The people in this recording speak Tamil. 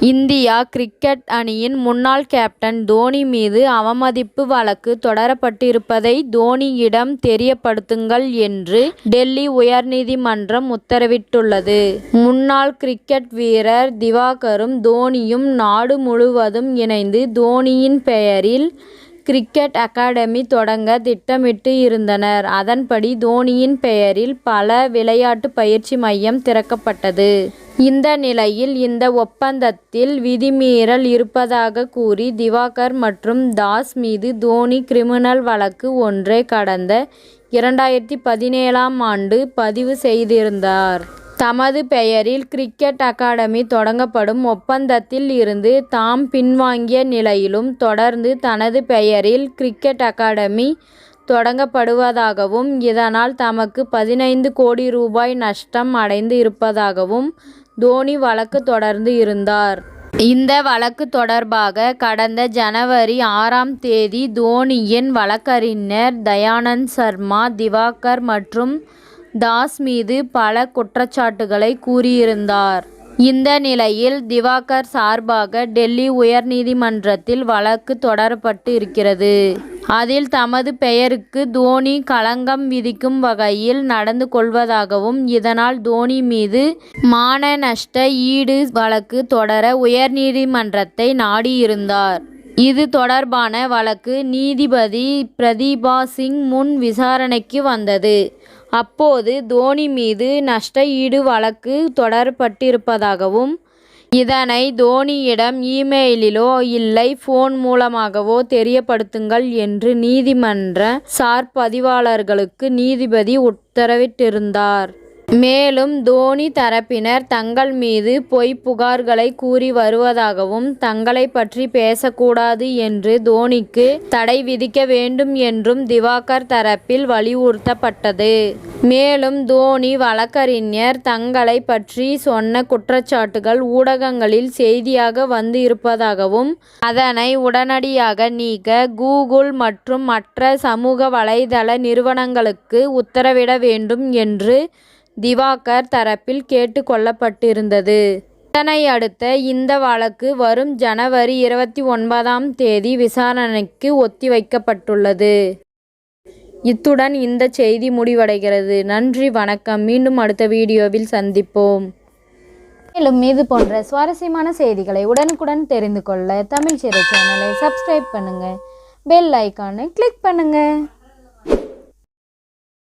இந்தியா கிரிக்கெட் அணியின் முன்னாள் கேப்டன் தோனி மீது அவமதிப்பு வழக்கு தொடரப்பட்டிருப்பதை தோனியிடம் தெரியப்படுத்துங்கள் என்று டெல்லி உயர்நீதிமன்றம் உத்தரவிட்டுள்ளது. முன்னாள் கிரிக்கெட் வீரர் திவாகரும் தோனியும் நாடு முழுவதும் இணைந்து தோனியின் பெயரில் கிரிக்கெட் அகாடமி தொடங்க திட்டமிட்டு இருந்தனர். அதன்படி தோனியின் பெயரில் பல விளையாட்டு பயிற்சி மையம் திறக்கப்பட்டது. இந்த நிலையில் இந்த ஒப்பந்தத்தில் விதிமீறல் இருப்பதாக கூறி திவாகர் மற்றும் தாஸ் மீது தோனி கிரிமினல் வழக்கு ஒன்றை கடந்த இரண்டாயிரத்தி பதினேழாம் ஆண்டு பதிவு செய்திருந்தார். தமது பெயரில் கிரிக்கெட் அகாடமி தொடங்கப்படும் ஒப்பந்தத்தில் இருந்து தாம் பின்வாங்கிய நிலையிலும் தொடர்ந்து தனது பெயரில் கிரிக்கெட் அகாடமி தொடங்கப்படுவதாகவும் இதனால் தமக்கு பதினைந்து கோடி ரூபாய் நஷ்டம் அடைந்து இருப்பதாகவும் தோனி வழக்கு தொடர்ந்து இருந்தார். இந்த வழக்கு தொடர்பாக கடந்த ஜனவரி ஆறாம் தேதி தோனியின் வழக்கறிஞர் தயானந்த் சர்மா திவாகர் மற்றும் தாஸ் மீது பல குற்றச்சாட்டுகளை கூறியிருந்தார். இந்த நிலையில் திவாகர் சார்பாக டெல்லி உயர்நீதிமன்றத்தில் வழக்கு தொடரப்பட்டு இருக்கிறது. அதில் தமது பெயருக்கு தோனி களங்கம் விதிக்கும் வகையில் நடந்து கொள்வதாகவும் இதனால் தோனி மீது மான நஷ்ட ஈடு வழக்கு தொடர உயர்நீதிமன்றத்தை நாடியிருந்தார். இது தொடர்பான வழக்கு நீதிபதி பிரதீபா சிங் முன் விசாரணைக்கு வந்தது. அப்போது தோனி மீது நஷ்ட ஈடு வழக்கு தொடரப்பட்டிருப்பதாகவும் இதனை தோனியிடம் இமெயிலிலோ இல்லை போன் மூலமாகவோ தெரியப்படுத்துங்கள் என்று நீதிமன்ற சார் பதிவாளர்களுக்கு நீதிபதி உத்தரவிட்டிருந்தார். மேலும் தோனி தரப்பினர் தங்கள் மீது பொய் புகார்களை கூறி வருவதாகவும் தங்களை பற்றி பேசக்கூடாது என்று தோனிக்கு தடை விதிக்க வேண்டும் என்றும் திவாகர் தரப்பில் வலியுறுத்தப்பட்டது. மேலும் தோனி வழக்கறிஞர் தங்களை பற்றி சொன்ன குற்றச்சாட்டுகள் ஊடகங்களில் செய்தியாக வந்து இருப்பதாகவும் அதனை உடனடியாக நீக்க கூகுள் மற்றும் மற்ற சமூக வலைதள நிறுவனங்களுக்கு உத்தரவிட வேண்டும் என்று திவாகர் தரப்பில் கேட்டுக் கொள்ளப்பட்டிருந்தது. இதனையடுத்து இந்த வழக்கு வரும் ஜனவரி இருபத்தி ஒன்பதாம் தேதி விசாரணைக்கு ஒத்தி வைக்கப்பட்டுள்ளது. இத்துடன் இந்த செய்தி முடிவடைகிறது. நன்றி வணக்கம் மீண்டும் அடுத்த வீடியோவில் சந்திப்போம். மேலும் இது போன்ற சுவாரஸ்யமான செய்திகளை உடனுக்குடன் தெரிந்து கொள்ள தமிழ் சிறை சேனலை சப்ஸ்கிரைப் பண்ணுங்கள் பெல் ஐக்கானை கிளிக் பண்ணுங்கள்